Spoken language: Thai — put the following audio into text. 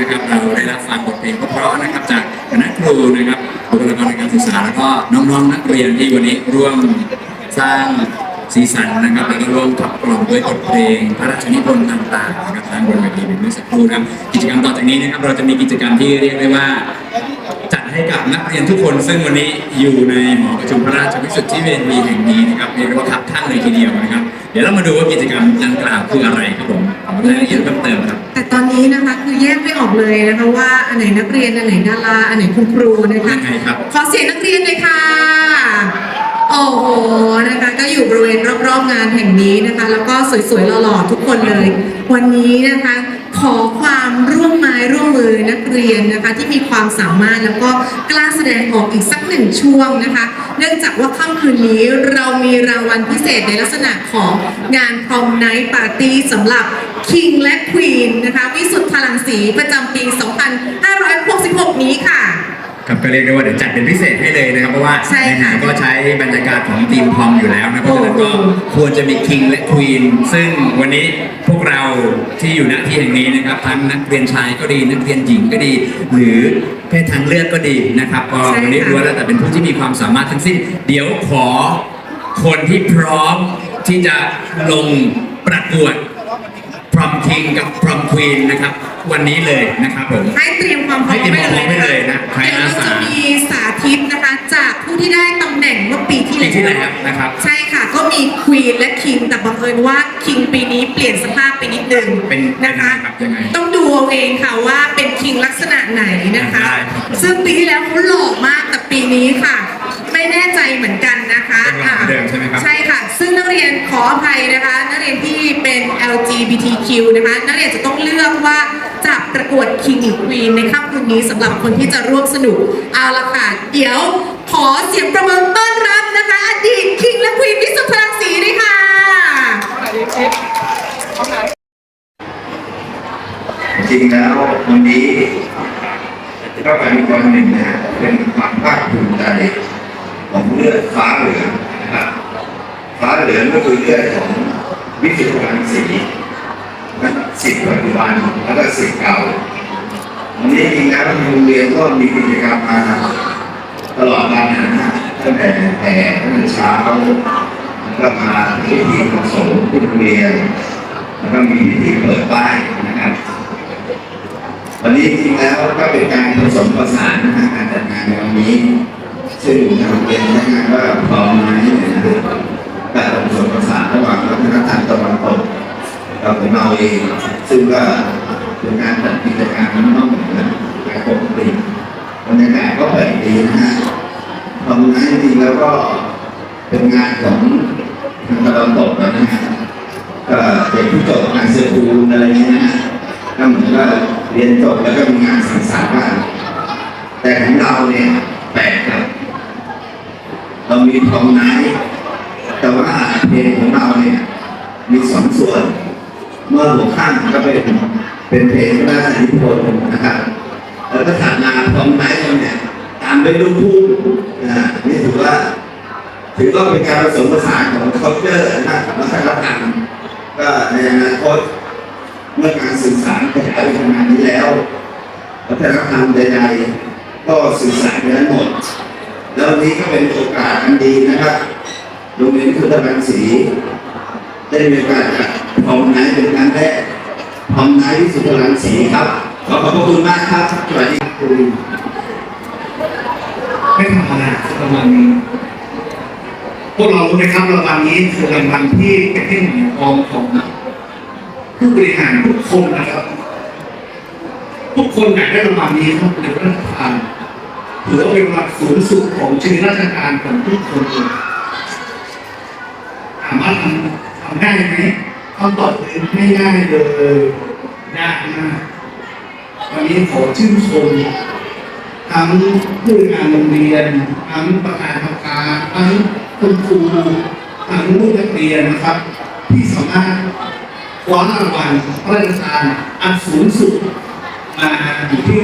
นะครับเราได้รับฟังบทเพลงเพราะๆนะครับจากคณะครูนะครับบุคลากรทางการศึกษาแล้วก็น้องๆนักเรียนที่วันนี้ร่วมสร้างสีสันนะครับแล้วก็ร่วมขับกล่อมด้วยบทเพลง พระราชนิพนธ์ต่างๆนะครับทางบนเวทีเป็นเมื่อสักครู่นะครับกิจกรรมต่อจากนี้นะครับเราจะมีกิจกรรมที่เรียกได้ว่า จัดให้กับนักเรียนทุกคนซึ่งวันนี้อยู่ในหมอประชุมพระราชวิสุทธิเวทีแห่งนี้นะครับเรียกว่าขับท่านเลยทีเดียวนะครับ เดี๋ยวเรามาดูว่ากิจกรรมดังกล่าวคืออะไรครับผมขอรายละเอียดเพิ่มเติมครับแต่ตอนนี้นะคะคือแยกไม่ออกเลยนะคะว่าอันไหนนักเรียนอันไหนดาราอันไหนคุณครูนะคะยังไงครับ ขอเสียงนักเรียนเลยค่ะโอ้โหนะคะก็อยู่บริเวณรอบๆงานแห่งนี้นะคะ แล้วก็สวยๆหล่อๆทุกคนเลย วันนี้นะคะ ขอความร่วม ไม้ร่วมมือนักเรียนนะคะที่มีความสามารถแล้วก็กล้าแสดงออกอีกสักหนึ่งช่วงนะคะ เนื่องจากว่าค่ำคืนนี้เรามีรางวัลพิเศษในลักษณะของงานพรอมไนท์ปาร์ตี้สำหรับ King และ Queen นะคะวิสุทธ์พลังสีประจำปี 2566 นี้ค่ะ ครับก็เรียกได้ว่าเดี๋ยวจัดเป็นพิเศษให้เลยนะครับ เพราะว่าใช่ค่ะไหนๆก็ใช้บรรยากาศของทีมพอมอยู่แล้วนะเพราะฉะนั้นก็โอ้โหควรจะมีคิงและควีนซึ่งวันนี้พ วกเราที่อยู่ณที่แห่งนี้นะครับทั้งนักเรียนชายก็ดี นักเรียนหญิงก็ดี หรือเพศทางเลือกก็ดีนะครับก็ใช่ค่ะ วันนี้ล้วนแล้วแต่เป็นผู้ที่มีความสามารถทั้งสิ้น เดี๋ยวขอคนที่พร้อมที่จะลงประกวดพรอมคิงกับพรอมควีนนะครับ วันนี้เลยนะครับผม ให้เตรียมความพร้อมให้เตรียมความพร้อมไว้เลยนะใครเดี๋ยวอาเราสา จะมีสาธิตนะคะ จากผู้ที่ได้ตำแหน่งเมื่อปีที่ปีแล้วที่แล้วนะครับ ใช่ค่ะ ก็มีควีนและคิงแต่บังเอิญว่าคิง ปีนี้เปลี่ยนสภาพไปนิดนึงเป็นนะคะเป็นยังไงครับยังไงต้องดูเอาเองค่ะว่าเป็นคิงลักษณะไหนนะคะได้ครับซึ่งปีที่แล้วเขาหล่อมากแต่ปีนี้ค่ะ ไม่แน่ใจเหมือนกันนะคะเป็นหล่อเหมือนเดิมใช่ไหมครับใช่ค่ะ ซึ่งนักเรียนขออภัยนะคะ นักเรียนที่เป็น LGBTQ นะคะนักเรียนจะต้องเลือกว่าจะประกวด King หรือ Queen ในค่ำคืนนี้สำหรับคนที่จะร่วมสนุกเอาละค่ะเดี๋ยวขอเสียงประเมินต้อนรับนะคะอดีต King และ Queen วิสุทธิ์พลังศรีด้วยค่ะ จริงแล้ววันนี้ก็เป็นวันหนึ่งนะฮะเป็นความภาคภูมิใจของเลือดฟ้าเหลืองนะครับฟ้าเหลืองก็คือเลือดของวิจิตรรังสีนะสิทธิ์ปัจจุบันแล้วก็สิทธิ์เก่าวันนี้จริงแล้วโรงเรียนก็มีกิจกรรมมาตลอดการนะฮะตั้งแต่แต่ตั้งแต่เช้าก็มาพิธีผสมที่โรงเรียนแล้วก็มีพิธีเปิดป้ายนะครับ วันนี้จริงๆแล้วก็เป็นการผสมผสานนะฮะการจัดงานในวันนี้ ซึ่งทางเรียนพนักงาพร้อมมาที่นี่นะครับการผสมผสานระหว่างวัฒนธรรมตะวันตกกับของเราเองซึ่งก็เป็นการจัดกิจกรรมนอกเหนือจากปกติบรรยากาศก็แปลกดีนะฮะทำงานจริงๆแล้วก็เป็นงานของทางตะวันตกนะฮะก็เด็กที่จบงานเซอร์คูลอะไรเงี้ยนะ ก็เหมือนว่าเรียนจบแล้วก็มีงานสังสรรค์บ้างแต่ของเราเนี่ยแปลกครับเรามีพรอมไนแต่ว่าเพลงของเราเนี่ยมีสองส่วน เมื่อหัวข้างก็เป็นเป็นเพลงพระราชนิพนธ์นะครับแล้วก็ถัดมาพรอมไนเนี่ยตามด้วยลูกทุ่งนะนี่ถือว่าถือว่าเป็นการผสมผสานของ culture นะครับวัฒนธรรมก็ในอนาคต เมื่อการสื่อสารขยายไปทำงานนี้แล้ววัฒนธรรมใดๆก็สื่อสารไปนั้นหมด แล้ววันนี้ก็เป็นโอกาสอันดีนะครับโรงเรียนพุทธบัณฑีได้มีโอกาสจัดพรอมไนท์เป็นครั้งแรกพรอมไนท์ที่สุพรรณศรีครับขอขอบคุณมากครับสวัสดีครับคุณไม่ธรรมดารางวัลพวกเรารู้ไหมครับรางวัลนี้คือรางวัลที่เป็นที่หมายปองของ ผู้บริหารทุกคนนะครับ ทุกคนอยากได้รางวัลนี้ครับในรัฐบาลถือว่าเป็นรางวัลสูงสุดของชีวิตราชการของทุกคนเลยถามว่าทำทำได้ไหมคำตอบคือไม่ง่ายเลยยากมากวันนี้ขอชื่นชมทั้งผู้บริการโรงเรียนทั้งประธานกรรมการทั้งคุณครูทั้งลูกนักเรียนนะครับ ที่สามารถ คว้ารางวัลพระราชทานอันสูงสุดมาอยู่ที่